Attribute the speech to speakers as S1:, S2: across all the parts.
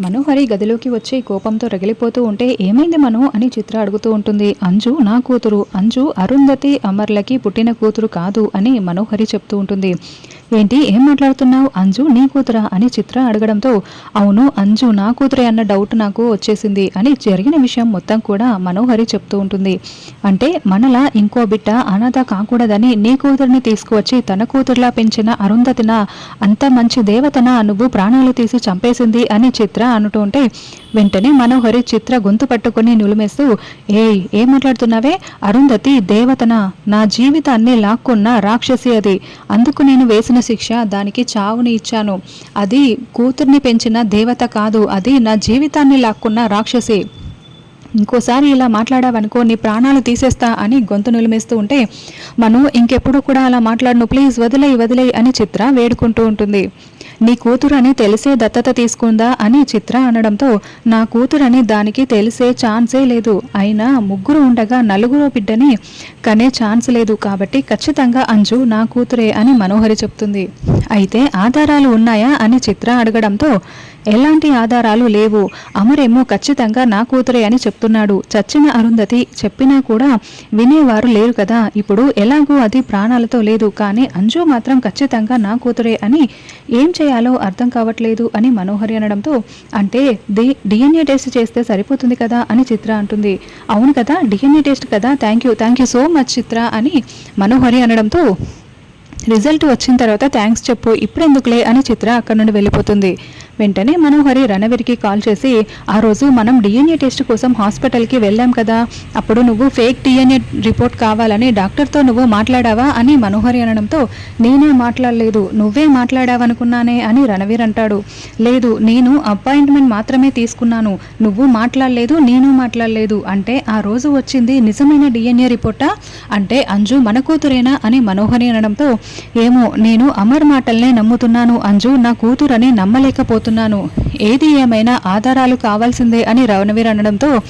S1: మనోహరి గదిలోకి వచ్చి కోపంతో రగిలిపోతూ ఉంటే ఏమైంది మను? అని చిత్ర అడుగుతూ ఉంటుంది. అంజు నా కూతురు. అంజు అరుంధతి అమర్లకి పుట్టిన కూతురు కాదు అని మనోహరి చెప్తూ ఉంటుంది. ఏంటి ఏం మాట్లాడుతున్నావు? అంజు నీ కూతురా? అని చిత్ర అడగడంతో అవును అంజు నా కూతురే అన్న డౌట్ నాకు వచ్చేసింది అని జరిగిన విషయం మొత్తం కూడా మనోహరి చెప్తూ ఉంటుంది. అంటే మనలా ఇంకో బిడ్డ అనాథ కాకూడదని నీ కూతురిని తీసుకువచ్చి తన కూతురులా పెంచిన అరుంధతిన అంత మంచి దేవతన నువ్వు ప్రాణాలు తీసి చంపేసింది అని చిత్ర అనుటుంటే వెంటనే మనోహరి చిత్ర గొంతు పట్టుకుని నిలుమేస్తూ ఏయ్ ఏం మాట్లాడుతున్నావే? అరుంధతి దేవతన నా జీవితాన్ని లాక్కున్న రాక్షసి అది. అందుకు నేను వేసిన శిక్ష దానికి చావుని ఇచ్చాను. అది కూతుర్ని పెంచిన దేవత కాదు అది నా జీవితాన్ని లాక్కున్న రాక్షసి. ఇంకోసారి ఇలా మాట్లాడావనుకో నీ ప్రాణాలు తీసేస్తా అని గొంతు నిలిమేస్తూ ఉంటే మను ఇంకెప్పుడు కూడా అలా మాట్లాడను ప్లీజ్ వదిలేయి వదిలేయి అని చిత్ర వేడుకుంటూ ఉంటుంది. నీ కూతురు అని తెలిసే దత్తత తీసుకుందా అని చిత్ర అనడంతో నా కూతురని దానికి తెలిసే ఛాన్సే లేదు. అయినా ముగ్గురు ఉండగా నలుగురో బిడ్డని కనే ఛాన్స్ లేదు కాబట్టి ఖచ్చితంగా అంజు నా కూతురే అని మనోహరి చెప్తుంది. అయితే ఆధారాలు ఉన్నాయా అని చిత్ర అడగడంతో ఎలాంటి ఆధారాలు లేవు అమరేమో ఖచ్చితంగా నా కూతురే అని చెప్తున్నాడు. చచ్చిన అరుంధతి చెప్పినా కూడా వినేవారు లేరు కదా. ఇప్పుడు ఎలాగూ అది ప్రాణాలతో లేదు. కానీ అంజు మాత్రం ఖచ్చితంగా నా కూతురే అని ఏం చేయాలో అర్థం కావట్లేదు అని మనోహరి అనడంతో అంటే డి డిఎన్ఏ టెస్ట్ చేస్తే సరిపోతుంది కదా అని చిత్ర అంటుంది. అవును కదా డిఎన్ఏ టెస్ట్ కదా. Thank you thank you so much Chitra అని మనోహరి అనడంతో రిజల్ట్ వచ్చిన తర్వాత థ్యాంక్స్ చెప్పు ఇప్పుడెందుకులే అని చిత్ర అక్కడి నుండి వెళ్ళిపోతుంది. వెంటనే మనోహరి రణవీర్కి కాల్ చేసి ఆ రోజు మనం డిఎన్ఏ టెస్ట్ కోసం హాస్పిటల్కి వెళ్ళాం కదా అప్పుడు నువ్వు ఫేక్ డిఎన్ఏ రిపోర్ట్ కావాలని డాక్టర్తో నువ్వు మాట్లాడావా? అని మనోహరి అనడంతో నేనే మాట్లాడలేదు నువ్వే మాట్లాడావనుకున్నానే అని రణవీర్ అంటాడు. లేదు నేను అపాయింట్మెంట్ మాత్రమే తీసుకున్నాను నువ్వు మాట్లాడలేదు నేను మాట్లాడలేదు అంటే ఆ రోజు వచ్చింది నిజమైన డిఎన్ఏ రిపోర్టా? అంటే అంజు మన కూతురేనా? అని మనోహరి అనడంతో ఏమో నేను అమర్ మాటల్నే నమ్ముతున్నాను అంజు నా కూతురని నమ్మలేకపోతున్నాను. ఏది ఏమైనా ఆధారాలు కావాల్సిందే అని రవణవీర్ అనడంతో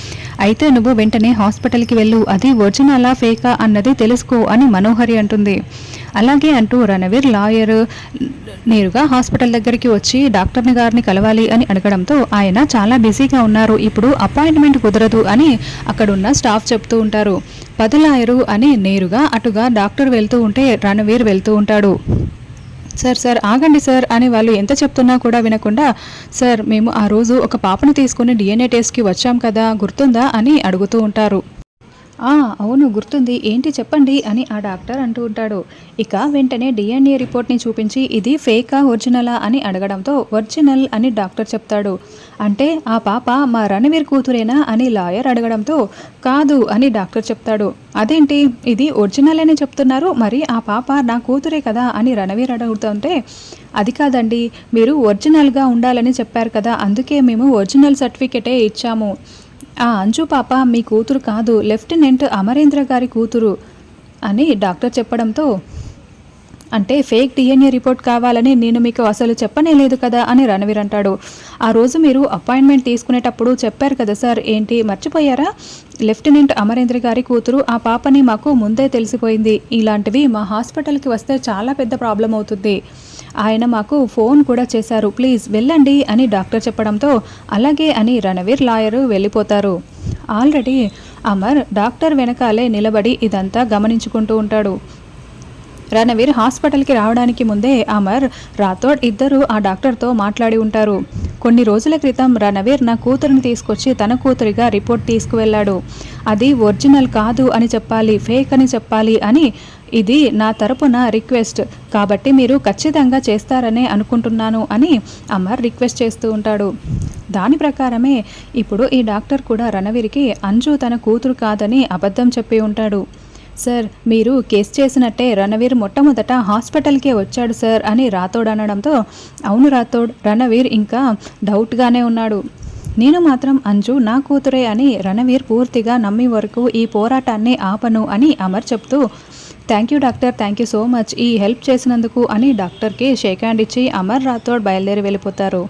S1: అయితే నువ్వు వెంటనే హాస్పిటల్కి వెళ్ళు. అది ఒరిజినలా ఫేకా అన్నది తెలుసుకో అని మనోహరి అంటుంది. అలాగే అంటూ రణవీర్ లాయర్ నేరుగా హాస్పిటల్ దగ్గరికి వచ్చి డాక్టర్ని గారిని కలవాలి అని అడగడంతో ఆయన చాలా బిజీగా ఉన్నారు. ఇప్పుడు అపాయింట్మెంట్ కుదరదు అని అక్కడున్న స్టాఫ్ చెప్తూ ఉంటారు. పదులాయరు అని నేరుగా అటుగా డాక్టర్ వెళ్తూ ఉంటే రణవీర్ వెళ్తూ ఉంటాడు. సార్ సార్ ఆగండి సార్ అని వాళ్ళు ఎంత చెప్తున్నా కూడా వినకుండా సార్ మేము ఆ రోజు ఒక పాపను తీసుకుని డిఎన్ఏ టెస్ట్కి వచ్చాం కదా గుర్తుందా? అని అడుగుతూ ఉంటారు. అవును గుర్తుంది. ఏంటి చెప్పండి అని ఆ డాక్టర్ అంటూ ఉంటాడు. ఇక వెంటనే డిఎన్ఏ రిపోర్ట్ని చూపించి ఇది ఫేకా ఒరిజినలా అని అడగడంతో ఒరిజినల్ అని డాక్టర్ చెప్తాడు. అంటే ఆ పాప మా రణవీర్ కూతురేనా అని లాయర్ అడగడంతో కాదు అని డాక్టర్ చెప్తాడు. అదేంటి? ఇది ఒరిజినల్ అని చెప్తున్నారు మరి ఆ పాప నా కూతురే కదా అని రణవీర్ అడుగుతుంటే అది కాదండి మీరు ఒరిజినల్గా ఉండాలని చెప్పారు కదా అందుకే మేము ఒరిజినల్ సర్టిఫికెటే ఇచ్చాము. ఆ అంజు పాప మీ కూతురు కాదు లెఫ్టినెంట్ అమరేంద్ర గారి కూతురు అని డాక్టర్ చెప్పడంతో అంటే ఫేక్ డిఎన్ఏ రిపోర్ట్ కావాలని నేను మీకు అసలు చెప్పనే లేదు కదా అని రణవీర్ అంటాడు. ఆ రోజు మీరు అపాయింట్మెంట్ తీసుకునేటప్పుడు చెప్పారు కదా సార్ ఏంటి మర్చిపోయారా? లెఫ్టినెంట్ అమరేంద్ర గారి కూతురు ఆ పాపని మాకు ముందే తెలిసిపోయింది. ఇలాంటివి మా హాస్పిటల్కి వస్తే చాలా పెద్ద ప్రాబ్లం అవుతుంది. ఆయన మాకు ఫోన్ కూడా చేశారు. ప్లీజ్ వెళ్ళండి అని డాక్టర్ చెప్పడంతో అలాగే అని రణవీర్ లాయరు వెళ్ళిపోతారు. ఆల్రెడీ అమర్ డాక్టర్ వెనకాలే నిలబడి ఇదంతా గమనించుకుంటూ ఉంటాడు. రణవీర్ హాస్పిటల్కి రావడానికి ముందే అమర్ రాథోడ్ ఇద్దరు ఆ డాక్టర్తో మాట్లాడి ఉంటారు. కొన్ని రోజుల క్రితం రణవీర్ నా కూతురిని తీసుకొచ్చి తన కూతురిగా రిపోర్ట్ తీసుకువెళ్ళాడు. అది ఒరిజినల్ కాదు అని చెప్పాలి ఫేక్ అని చెప్పాలి అని ఇది నా తరపున రిక్వెస్ట్. కాబట్టి మీరు ఖచ్చితంగా చేస్తారనే అనుకుంటున్నాను అని అమర్ రిక్వెస్ట్ చేస్తూ ఉంటాడు. దాని ప్రకారమే ఇప్పుడు ఈ డాక్టర్ కూడా రణవీర్కి అంజు తన కూతురు కాదని అబద్ధం చెప్పి ఉంటాడు. సార్ మీరు కేసు చేసినట్టే రణవీర్ మొట్టమొదట హాస్పిటల్కే వచ్చాడు సార్ అని రాథోడ్ అనడంతో అవును రాథోడ్ రణవీర్ ఇంకా డౌట్గానే ఉన్నాడు. నేను మాత్రం అంజు నా కూతురే అని రణవీర్ పూర్తిగా నమ్మి వరకు ఈ పోరాటాన్ని ఆపను అని అమర్ చెప్తూ thank you doctor thank you so much ఈ హెల్ప్ చేసినందుకు అని డాక్టర్కి షేక్ హ్యాండ్ ఇచ్చి అమర్ రాథోడ్ బయలుదేరి వెళ్ళిపోతారు.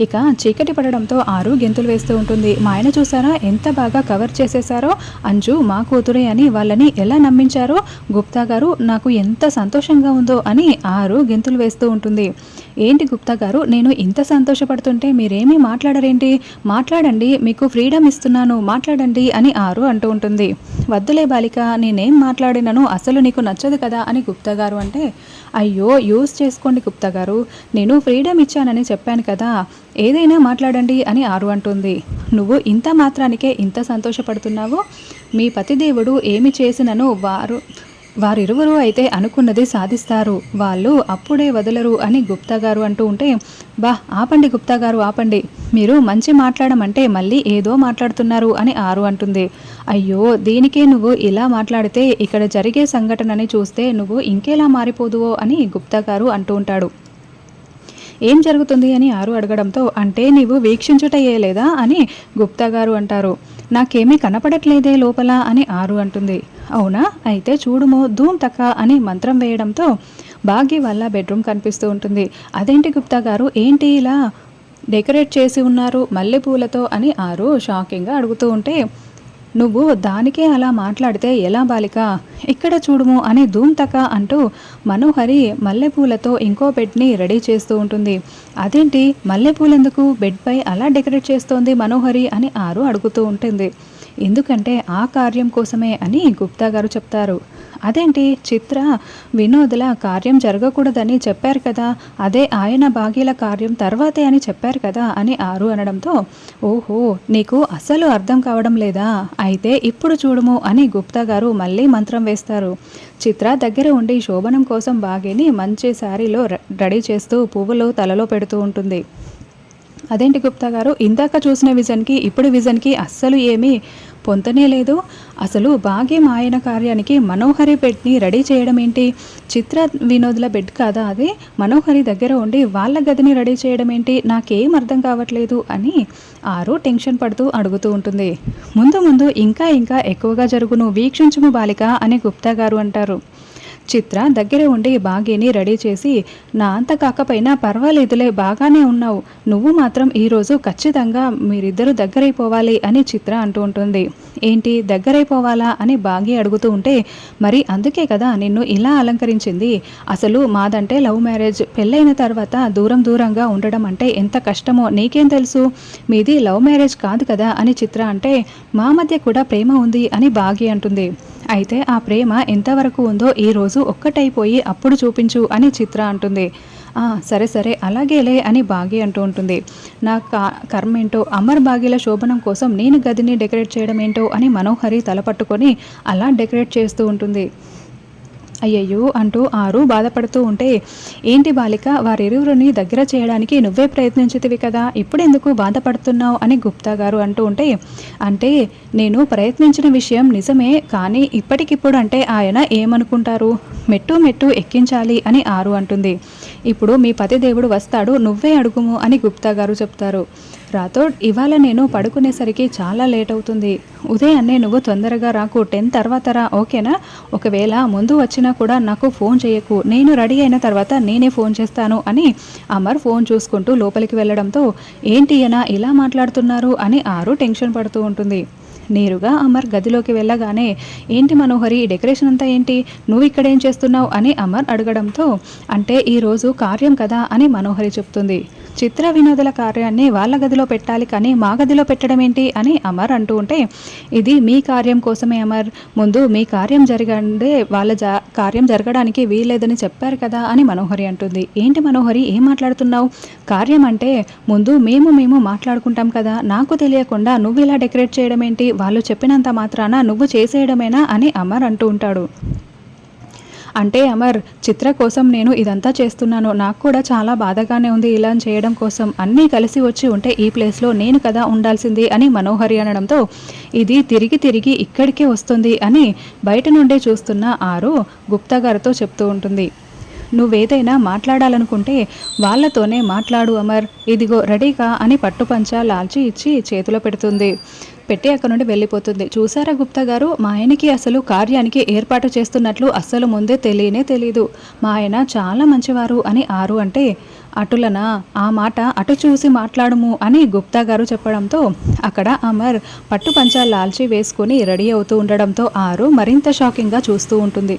S1: ఇక చీకటి పడడంతో ఆరు గెంతులు వేస్తూ ఉంటుంది. మా ఆయన చూసారా? ఎంత బాగా కవర్ చేసేసారో అంజు మా కూతురే అని వాళ్ళని ఎలా నమ్మించారో? గుప్తా గారు నాకు ఎంత సంతోషంగా ఉందో అని ఆరు గెంతులు వేస్తూ ఉంటుంది. ఏంటి గుప్తా గారు నేను ఇంత సంతోషపడుతుంటే మీరేమీ మాట్లాడరేంటి? మాట్లాడండి మీకు ఫ్రీడమ్ ఇస్తున్నాను మాట్లాడండి అని ఆరు అంటూ ఉంటుంది. వద్దులే బాలిక నేనేం మాట్లాడినను అసలు నీకు నచ్చదు కదా అని గుప్తా గారు అంటే అయ్యో యూజ్ చేసుకోండి గుప్తా గారు. నేను ఫ్రీడమ్ ఇచ్చానని చెప్పాను కదా ఏదైనా మాట్లాడండి అని ఆరు అంటుంది. నువ్వు ఇంత మాత్రానికే ఇంత సంతోషపడుతున్నావు? మీ పతిదేవుడు ఏమి చేసినను వారు వారిరువురు అయితే అనుకున్నది సాధిస్తారు. వాళ్ళు అప్పుడే వదలరు అని గుప్తా గారు అంటూ ఉంటే బా ఆపండి గుప్తా గారు ఆపండి. మీరు మంచి మాట్లాడమంటే మళ్ళీ ఏదో మాట్లాడుతున్నారు అని ఆరు అంటుంది. అయ్యో దీనికే నువ్వు ఇలా మాట్లాడితే ఇక్కడ జరిగే సంఘటనని చూస్తే నువ్వు ఇంకేలా మారిపోదువో అని గుప్తా గారు అంటూ ఉంటాడు. ఏం జరుగుతుంది అని ఆరు అడగడంతో అంటే నీవు వీక్షించుటయ్యే లేదా అని గుప్తా గారు అంటారు. నాకేమీ కనపడట్లేదే లోపల అని ఆరు అంటుంది. అవునా? అయితే చూడుమో ధూమ్ తక్క అని మంత్రం వేయడంతో భాగ్య వల్ల బెడ్రూమ్ కనిపిస్తూ ఉంటుంది. అదేంటి గుప్తా గారు? ఏంటి ఇలా డెకరేట్ చేసి ఉన్నారు మల్లెపూలతో అని ఆరు షాకింగ్గా అడుగుతూ ఉంటే నువ్వు దానికే అలా మాట్లాడితే ఎలా బాలిక? ఇక్కడ చూడుము అని ధూమ్తక అంటూ మనోహరి మల్లెపూలతో ఇంకో బెడ్ని రెడీ చేస్తూ ఉంటుంది. అదేంటి? మల్లెపూలెందుకు? బెడ్పై అలా డెకరేట్ చేస్తోంది మనోహరి అని ఆరు అడుగుతూ ఉంటుంది. ఎందుకంటే ఆ కార్యం కోసమే అని గుప్తా గారు చెప్తారు. అదేంటి? చిత్ర వినోదుల కార్యం జరగకూడదని చెప్పారు కదా అదే ఆయన భాగ్యల కార్యం తర్వాతే అని చెప్పారు కదా అని ఆరు అనడంతో ఓహో నీకు అసలు అర్థం కావడం లేదా? అయితే ఇప్పుడు చూడము అని గుప్తా గారు మళ్ళీ మంత్రం వేస్తారు. చిత్ర దగ్గర ఉండి శోభనం కోసం బాగిని మంచి శారీలో రెడీ చేస్తూ పువ్వులు తలలో పెడుతూ ఉంటుంది. అదేంటి గుప్తా గారు? ఇందాక చూసిన విజన్కి ఇప్పుడు విజన్కి అస్సలు ఏమీ పొంతనే లేదు. అసలు భాగ్యం ఆయన కార్యానికి మనోహరి బెడ్ని రెడీ చేయడం ఏంటి? చిత్ర వినోదుల బెడ్ కాదా అది? మనోహరి దగ్గర ఉండి వాళ్ళ గదిని రెడీ చేయడం ఏంటి? నాకేం అర్థం కావట్లేదు అని ఆరు టెన్షన్ పడుతూ అడుగుతూ ఉంటుంది. ముందు ముందు ఇంకా ఇంకా ఎక్కువగా జరుగును వీక్షించుము బాలిక అని గుప్తా గారు అంటారు. చిత్ర దగ్గర ఉండి బాగీని రెడీ చేసి నా అంత కాకపోయినా పర్వాలేదులే బాగానే ఉన్నావు. నువ్వు మాత్రం ఈరోజు ఖచ్చితంగా మీరిద్దరూ దగ్గరైపోవాలి అని చిత్ర అంటూ ఉంటుంది. ఏంటి దగ్గరైపోవాలా? అని బాగి అడుగుతూ ఉంటే మరి అందుకే కదా నిన్ను ఇలా అలంకరించింది. అసలు మాదంటే లవ్ మ్యారేజ్. పెళ్ళైన తర్వాత దూరం దూరంగా ఉండడం అంటే ఎంత కష్టమో నీకేం తెలుసు? మీది లవ్ మ్యారేజ్ కాదు కదా అని చిత్ర అంటే మా మధ్య కూడా ప్రేమ ఉంది అని బాగి అంటుంది. అయితే ఆ ప్రేమ ఎంతవరకు ఉందో ఈరోజు ఒక్కటైపోయి అప్పుడు చూపించు అని చిత్ర అంటుంది. సరే సరే అలాగేలే అని బాగి అంటూ ఉంటుంది. నా కర్మ ఏంటో అమర్ బాగీల శోభనం కోసం నేను గదిని డెకరేట్ చేయడం ఏంటో అని మనోహరి తలపట్టుకొని అలా డెకరేట్ చేస్తూ ఉంటుంది. అయ్యయ్యో అంటూ ఆరు బాధపడుతూ ఉంటే ఏంటి బాలిక వారిరువురిని దగ్గర చేయడానికి నువ్వే ప్రయత్నించితివి కదా ఇప్పుడెందుకు బాధపడుతున్నావు? అని గుప్తా గారు అంటూ ఉంటే అంటే నేను ప్రయత్నించిన విషయం నిజమే కానీ ఇప్పటికిప్పుడు అంటే ఆయన ఏమనుకుంటారు? మెట్టు మెట్టు ఎక్కించాలి అని ఆరు అంటుంది. ఇప్పుడు మీ పతిదేవుడు వస్తాడు నువ్వే అడుగుము అని గుప్తా గారు చెప్తారు. రాథోడ్ ఇవాళ నేను పడుకునేసరికి చాలా లేట్ అవుతుంది. ఉదయాన్నే నువ్వు తొందరగా రాకు టెన్ తర్వాత రా ఓకేనా? ఒకవేళ ముందు వచ్చినా కూడా నాకు ఫోన్ చేయకు. నేను రెడీ అయిన తర్వాత నేనే ఫోన్ చేస్తాను అని అమర్ ఫోన్ చూసుకుంటూ లోపలికి వెళ్ళడంతో ఏంటి అనా ఇలా మాట్లాడుతున్నారు? అని ఆరు టెన్షన్ పడుతూ ఉంటుంది. నేరుగా అమర్ గదిలోకి వెళ్ళగానే ఏంటి మనోహరి డెకరేషన్ అంతా ఏంటి? నువ్వు ఇక్కడ ఏం చేస్తున్నావు? అని అమర్ అడగడంతో అంటే ఈరోజు కార్యం కదా? అని మనోహరి చెప్తుంది. చిత్ర వినోదుల కార్యాన్ని వాళ్ళ గదిలో పెట్టాలి కానీ మా గదిలో పెట్టడం ఏంటి అని అమర్ అంటూ ఉంటే ఇది మీ కార్యం కోసమే అమర్. ముందు మీ కార్యం జరగండే వాళ్ళ జా కార్యం జరగడానికి వీల్లేదని చెప్పారు కదా అని మనోహరి అంటుంది. ఏంటి మనోహరి ఏం మాట్లాడుతున్నావు? కార్యం అంటే ముందు మేము మేము మాట్లాడుకుంటాం కదా. నాకు తెలియకుండా నువ్వు ఇలా డెకరేట్ చేయడం ఏంటి? వాళ్ళు చెప్పినంత మాత్రాన నువ్వు చేసేయడమేనా అని అమర్ అంటూ ఉంటాడు. అంటే అమర్ చిత్ర కోసం నేను ఇదంతా చేస్తున్నాను. నాకు కూడా చాలా బాధగానే ఉంది ఇలా చేయడం కోసం. అన్నీ కలిసి వచ్చి ఉంటే ఈ ప్లేస్లో నేను కదా ఉండాల్సింది అని మనోహరి అనడంతో ఇది తిరిగి తిరిగి ఇక్కడికే వస్తుంది అని బయట నుండే చూస్తున్న ఆరు గుప్తా గారితో చెప్తూ ఉంటుంది. నువ్వేదైనా మాట్లాడాలనుకుంటే వాళ్ళతోనే మాట్లాడు అమర్. ఇదిగో రెడీగా అని పట్టుపంచ లాల్చి ఇచ్చి చేతిలో పెడుతుంది. పెట్టి అక్కడ నుండి వెళ్ళిపోతుంది. చూసారా గుప్తా గారు? మా ఆయనకి అసలు కార్యానికి ఏర్పాటు చేస్తున్నట్లు అస్సలు ముందే తెలియనే తెలియదు మా ఆయన చాలా మంచివారు అని ఆరు అంటే అటులనా? ఆ మాట అటు చూసి మాట్లాడము అని గుప్తా గారు చెప్పడంతో అక్కడ అమర్ పట్టు పంచా లాల్చి వేసుకొని రెడీ అవుతూ ఉండడంతో ఆరు మరింత షాకింగ్గా చూస్తూ ఉంటుంది.